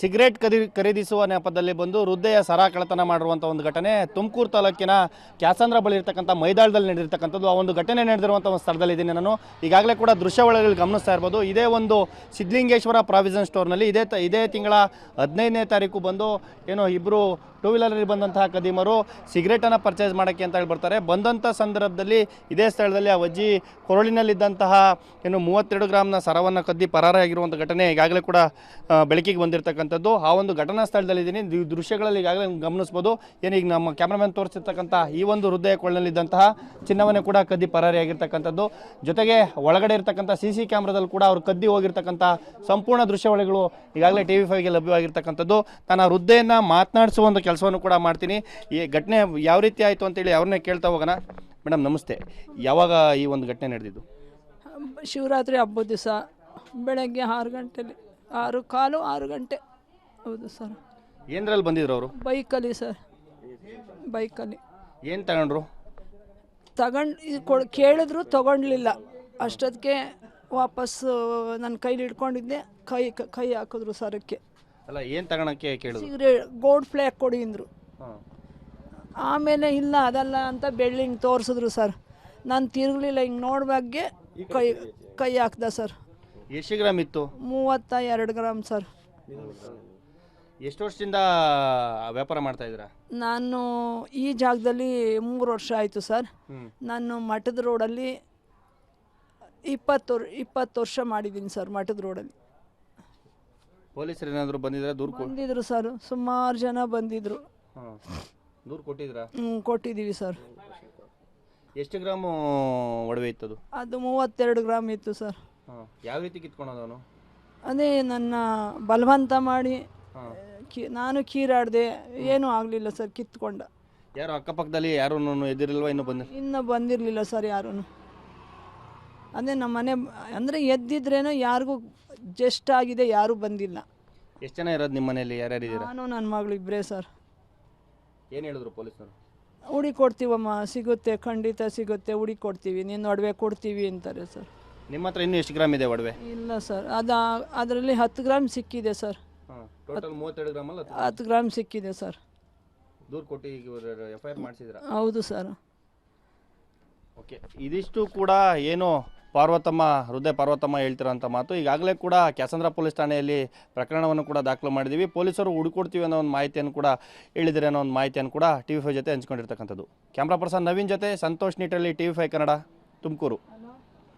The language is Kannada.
ಸಿಗರೇಟ್ ಕದಿ, ಖರೀದಿಸುವ ನೆಪದಲ್ಲಿ ಬಂದು ಹೃದಯ ಸರ ಕಳತನ ಮಾಡಿರುವಂಥ ಒಂದು ಘಟನೆ. ತುಮಕೂರು ತಾಲೂಕಿನ ಕ್ಯಾಸಂದ್ರ ಬಳಿ ಇರ್ತಕ್ಕಂಥ ಮೈದಾಳದಲ್ಲಿ ನಡೆದಿರ್ತಕ್ಕಂಥದ್ದು ಆ ಒಂದು ಘಟನೆ ನಡೆದಿರುವಂಥ ಒಂದು ಸ್ಥಳದಲ್ಲಿ ಇದ್ದೀನಿ ನಾನು. ಈಗಾಗಲೇ ಕೂಡ ದೃಶ್ಯಾವಳಿಗಳು ಗಮನಿಸ್ತಾ ಇರ್ಬೋದು. ಇದೇ ಒಂದು ಸಿದ್ಧಲಿಂಗೇಶ್ವರ ಪ್ರಾವಿಷನ್ ಸ್ಟೋರ್ನಲ್ಲಿ ಇದೇ ತ, ಇದೇ ತಿಂಗಳ ಹದಿನೈದನೇ ತಾರೀಕು ಬಂದು ಏನೋ ಇಬ್ಬರು ಟೂ ವೀಲರಲ್ಲಿ ಬಂದಂತಹ ಕದೀಮರು ಸಿಗರೇಟನ್ನು ಪರ್ಚೇಸ್ ಮಾಡೋಕ್ಕೆ ಅಂತ ಹೇಳಿ ಬರ್ತಾರೆ ಬಂದಂಥ ಸಂದರ್ಭದಲ್ಲಿ ಇದೇ ಸ್ಥಳದಲ್ಲಿ ಆ ಅಜ್ಜಿ ಕೊರಳಿನಲ್ಲಿದ್ದಂತಹ ಏನು ಮೂವತ್ತೆರಡು ಗ್ರಾಮ್ನ ಸರವನ್ನು ಕದ್ದಿ ಪರಾರಾಗಿರುವಂಥ ಘಟನೆ ಈಗಾಗಲೇ ಕೂಡ ಬೆಳಕಿಗೆ ಬೆಳಕಿಗೆ ಬಂದಿರತಕ್ಕಂಥದ್ದು ಆ ಒಂದು ಘಟನಾ ಸ್ಥಳದಲ್ಲಿದ್ದೀನಿ. ದೃಶ್ಯಗಳಲ್ಲಿ ಈಗಾಗಲೇ ಗಮನಿಸ್ಬೋದು. ಏನು ಈಗ ನಮ್ಮ ಕ್ಯಾಮ್ರಾಮನ್ ತೋರಿಸಿರ್ತಕ್ಕಂಥ ಈ ಒಂದು ಹೃದಯ ಕೊಳ್ಳಲಿದ್ದಂತಹ ಚಿನ್ನವನ್ನೇ ಕೂಡ ಕದ್ದಿ ಪರಾರಿಯಾಗಿರ್ತಕ್ಕಂಥದ್ದು. ಜೊತೆಗೆ ಒಳಗಡೆ ಇರತಕ್ಕಂಥ ಸಿ ಸಿ ಕ್ಯಾಮ್ರಾದಲ್ಲಿ ಕೂಡ ಅವರು ಕದ್ದಿ ಹೋಗಿರ್ತಕ್ಕಂಥ ಸಂಪೂರ್ಣ ದೃಶ್ಯಾವಳಿಗಳು ಈಗಾಗಲೇ ಟಿ ವಿ ಫೈವ್ಗೆ ಲಭ್ಯವಾಗಿರ್ತಕ್ಕಂಥದ್ದು. ನಾನು ಹೃದಯನ ಮಾತನಾಡಿಸುವ ಒಂದು ಕೆಲಸವನ್ನು ಕೂಡ ಮಾಡ್ತೀನಿ. ಈ ಘಟನೆ ಯಾವ ರೀತಿ ಆಯಿತು ಅಂತೇಳಿ ಅವ್ರನ್ನೇ ಕೇಳ್ತಾ ಹೋಗೋಣ. ಮೇಡಮ್, ನಮಸ್ತೆ. ಯಾವಾಗ ಈ ಒಂದು ಘಟನೆ ನಡೆದಿದ್ದು? ಶಿವರಾತ್ರಿ ಹಬ್ಬದ ದಿವಸ. ಬೆಳಗ್ಗೆ ಆರು ಗಂಟೆಲಿ, ಆರು, ಕಾಲು ಆರು ಗಂಟೆ. ಹೌದು ಸರ್. ಏನರಲ್ಲಿ ಬಂದಿದ್ರು ಅವರು? ಬೈಕಲ್ಲಿ ಸರ್. ಬೈಕಲ್ಲಿ. ಏನು ತಗೊಂಡ್ರು? ತಗೊಂಡು ಕೊಡ್ ಕೇಳಿದ್ರು ತಗೊಂಡ್ಲಿಲ್ಲ. ಅಷ್ಟೊತ್ತಿಗೆ ವಾಪಸ್ಸು ನನ್ನ ಕೈಲಿ ಹಿಡ್ಕೊಂಡಿದ್ದೆ. ಕೈ ಕೈ ಹಾಕಿದ್ರು ಸರಕ್ಕೆ ಅಲ್ಲ ಏನು ತಗೊಳಕ್ಕೆ ಕೇಳಿದ್ರು? ಸಿಗರೇಟ್ ಗೋಲ್ಡ್ ಫ್ಲ್ಯಾಕ್ ಕೊಡಿ ಅಂದರು. ಆಮೇಲೆ ಇಲ್ಲ ಅದಲ್ಲ ಅಂತ ಬೆಳ್ಳಿ ಹಿಂಗೆ ತೋರಿಸಿದ್ರು ಸರ್. ನಾನು ತಿರುಗಲಿಲ್ಲ ಹಿಂಗೆ ನೋಡ್ಬಾಗೆ ಕೈ ಕೈ ಹಾಕ್ದ ಸರ್. ಎಷ್ಟು ಗ್ರಾಮ್ ಇತ್ತು? ಮೂವತ್ತ ಎರಡು ಗ್ರಾಮ್ ಸರ್. ಎಷ್ಟು ವರ್ಷದಿಂದ ವ್ಯಾಪಾರ ಮಾಡ್ತಾ ಇದ್ದೀರಾ? ನಾನು ಈ ಜಾಗದಲ್ಲಿ ಮೂರು ವರ್ಷ ಆಯಿತು ಸರ್. ನಾನು ಮಠದ ರೋಡಲ್ಲಿ ಇಪ್ಪತ್ತು ಇಪ್ಪತ್ತು ವರ್ಷ ಮಾಡಿದ್ದೀನಿ ಸರ್ ಮಠದ ರೋಡಲ್ಲಿ. ಪೊಲೀಸರು ಏನಾದರೂ ಬಂದಿದ್ರೆ ದೂರು ಬಂದಿದ್ರು ಸರ್ ಸುಮಾರು ಜನ ಬಂದಿದ್ರು. ದೂರ ದೂರು ಕೊಟ್ಟಿದ್ರಾ ಹ್ಞೂ ಕೊಟ್ಟಿದ್ದೀವಿ ಸರ್. ಎಷ್ಟು ಗ್ರಾಮ್ ಒಡವೆ ಇತ್ತು ಅದು ಮೂವತ್ತೆರಡು ಗ್ರಾಮ್ ಇತ್ತು ಸರ್. ಯಾವ ರೀತಿ ಕಿತ್ಕೊಂಡು ಅದೇ ನನ್ನ ಬಲವಂತ ಮಾಡಿ ಕಿ ನಾನು ಕೀರಾಡಿದೆ ಏನೂ ಆಗಲಿಲ್ಲ ಸರ್ ಕಿತ್ಕೊಂಡ. ಯಾರು ಅಕ್ಕಪಕ್ಕದಲ್ಲಿ ಯಾರು ಎದಿರಿಲ್ವಾ ಇನ್ನೂ ಬಂದ? ಇನ್ನೂ ಬಂದಿರಲಿಲ್ಲ ಸರ್ ಯಾರು ಅದೇ ನಮ್ಮ ಮನೆ ಅಂದರೆ ಎದ್ದಿದ್ರೇನೋ ಯಾರಿಗೂ ಜಸ್ಟ್ ಆಗಿದೆ ಯಾರೂ ಬಂದಿಲ್ಲ. ಎಷ್ಟು ಜನ ಇರೋದು ನಿಮ್ಮ ಮನೆಯಲ್ಲಿ? ಯಾರ್ಯಾರು ಇದ್ದೀರಾ ನಾನು ನನ್ನ ಮಗಳು ಇಬ್ಬರೇ ಸರ್. ಏನು ಹೇಳಿದ್ರು ಪೊಲೀಸರು? ಹುಡಿ ಕೊಡ್ತೀವಮ್ಮ ಸಿಗುತ್ತೆ ಖಂಡಿತ ಸಿಗುತ್ತೆ ಹುಡಿ ಕೊಡ್ತೀವಿ ನಿನ್ನ ಒಡವೆ ಕೊಡ್ತೀವಿ ಅಂತಾರೆ ಸರ್. ನಿಮ್ಮ ಹತ್ರ ಇನ್ನೂ ಎಷ್ಟು ಗ್ರಾಮ್ ಇದೆ ಒಡವೆ? ಇಲ್ಲ ಸರ್ ಅದು ಅದರಲ್ಲಿ ಹತ್ತು ಗ್ರಾಮ್ ಸಿಕ್ಕಿದೆ ಸರ್. ಟೋಟಲ್ ಮೂವತ್ತೆರಡು ಗ್ರಾಮ್ ಅಲ್ಲ ಹತ್ತು ಗ್ರಾಮ್ ಸಿಕ್ಕಿದೆ ಸರ್. ದೂರು ಕೊಟ್ಟು ಈಗ ಎಫ್ ಐ ಆರ್ ಮಾಡಿಸಿದ್ರ? ಹೌದು ಸರ್. ಓಕೆ ಇದಿಷ್ಟು ಕೂಡ ಏನು ಪಾರ್ವತಮ್ಮ ಹೃದಯ ಪಾರ್ವತಮ್ಮ ಹೇಳ್ತಿರೋಂಥ ಮಾತು. ಈಗಾಗಲೇ ಕೂಡ ಕ್ಯಾಸಂದ್ರ ಪೊಲೀಸ್ ಠಾಣೆಯಲ್ಲಿ ಪ್ರಕರಣವನ್ನು ಕೂಡ ದಾಖಲು ಮಾಡಿದ್ದೀವಿ ಪೊಲೀಸರು ಹುಡುಕೊಡ್ತೀವಿ ಅನ್ನೋ ಒಂದು ಮಾಹಿತಿಯನ್ನು ಕೂಡ ಹೇಳಿದರೆ ಅನ್ನೋ ಒಂದು ಮಾಹಿತಿಯನ್ನು ಕೂಡ ಟಿ ವಿ ಫೈ ಜೊತೆ ಹಂಚ್ಕೊಂಡಿರ್ತಕ್ಕಂಥದ್ದು. ಕ್ಯಾಮ್ರಾ ಪರ್ಸನ್ ನವೀನ್ ಜೊತೆ Santosh ನೀಟಲ್ಲಿ T V five Kannada Tumakuru.